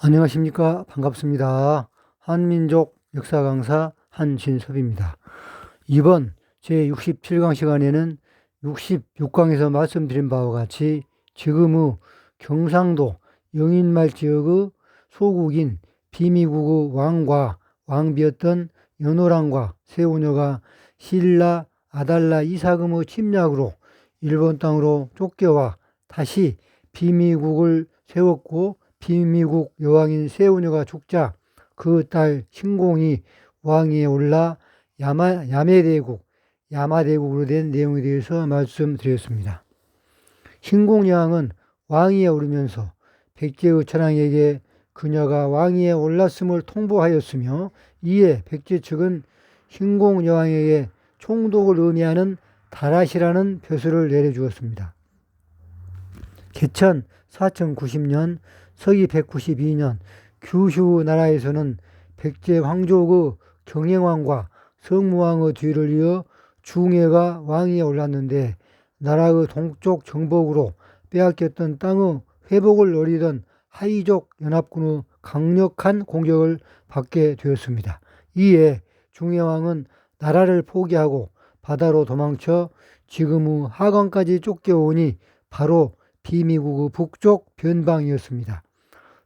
안녕하십니까. 반갑습니다. 한민족 역사 강사 한진섭입니다. 이번 제67강 시간에는 66강에서 말씀드린 바와 같이 지금의 경상도 영인말 지역의 소국인 비미국의 왕과 왕비였던 연호랑과 세우녀가 신라 아달라 이사금의 침략으로 일본 땅으로 쫓겨와 다시 비미국을 세웠고 비미국 여왕인 세우녀가 죽자 그 딸 신공이 왕위에 올라 야마, 야매대국, 야마대국으로 된 내용에 대해서 말씀드렸습니다. 신공여왕은 왕위에 오르면서 백제의 천황에게 그녀가 왕위에 올랐음을 통보하였으며 이에 백제 측은 신공여왕에게 총독을 의미하는 다라시라는 벼슬을 내려주었습니다. 개천 4090년 서기 192년 규슈 나라에서는 백제 황족의 경행왕과 성무왕의 뒤를 이어 중해가 왕위에 올랐는데 나라의 동쪽 정복으로 빼앗겼던 땅의 회복을 노리던 하이족 연합군의 강력한 공격을 받게 되었습니다. 이에 중해왕은 나라를 포기하고 바다로 도망쳐 지금의 하강까지 쫓겨오니 바로 비미국의 북쪽 변방이었습니다.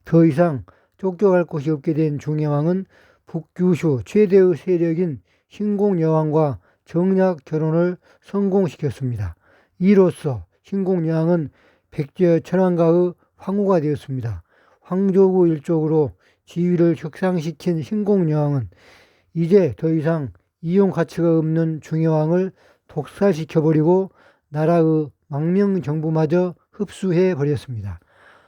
더 이상 쫓겨갈 곳이 없게 된 중해왕은 북규슈 최대의 세력인 신공여왕과 정략 결혼을 성공시켰습니다. 이로써 신공여왕은 백제 천황가의 황후가 되었습니다. 황족의 일족으로 지위를 격상시킨 신공여왕은 이제 더 이상 이용 가치가 없는 중해왕을 독살시켜버리고 나라의 망명정부마저 흡수해 버렸습니다.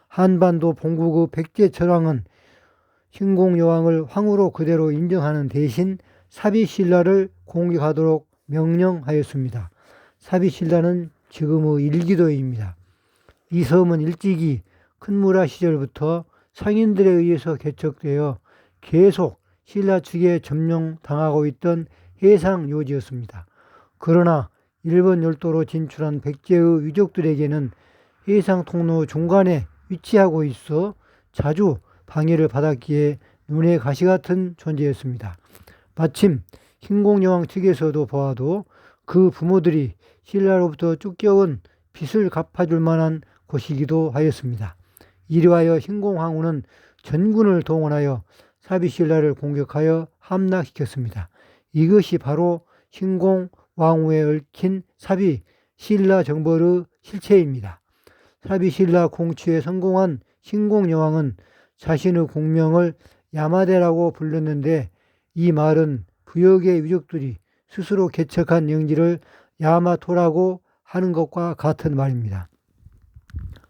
한반도 본국의 백제 천왕은 신공여왕을 황후로 그대로 인정하는 대신 사비신라를 공격하도록 명령하였습니다. 사비신라는 지금의 일기도입니다. 이 섬은 일찍이 큰무라 시절부터 상인들에 의해서 개척되어 계속 신라 측에 점령당하고 있던 해상 요지였습니다. 그러나 일본 열도로 진출한 백제의 유족들에게는 해상 통로 중간에 위치하고 있어 자주 방해를 받았기에 눈의 가시 같은 존재였습니다. 마침 흰공여왕 측에서도 보아도 그 부모들이 신라로부터 쫓겨온 빚을 갚아줄 만한 곳이기도 하였습니다. 이리하여 흰공황후는 전군을 동원하여 사비신라를 공격하여 함락시켰습니다. 이것이 바로 신공왕후에 얽힌 사비 신라 정벌의 실체입니다. 사비신라 공취에 성공한 신공 여왕은 자신의 공명을 야마대라고 불렀는데 이 말은 부역의 유족들이 스스로 개척한 영지를 야마토라고 하는 것과 같은 말입니다.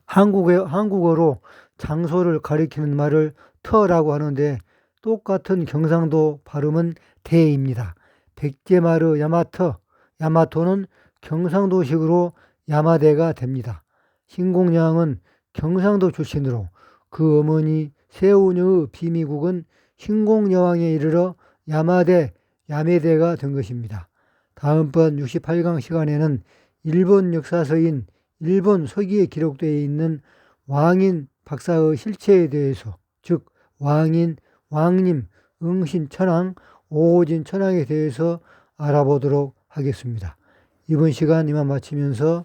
한국어, 한국어로 장소를 가리키는 말을 터라고 하는데 똑같은 경상도 발음은 대입니다. 백제말의 야마터, 야마토는 경상도식으로 야마대가 됩니다. 신공양은 경상도 출신으로 그 어머니 세운의 비미국은 신공여왕에 이르러 야마대, 야매대가 된 것입니다. 다음번 68강 시간에는 일본 역사서인 일본 서기에 기록되어 있는 왕인 박사의 실체에 대해서 즉 왕인, 왕님, 응신 천황, 오진 천황에 대해서 알아보도록 하겠습니다. 이번 시간 이만 마치면서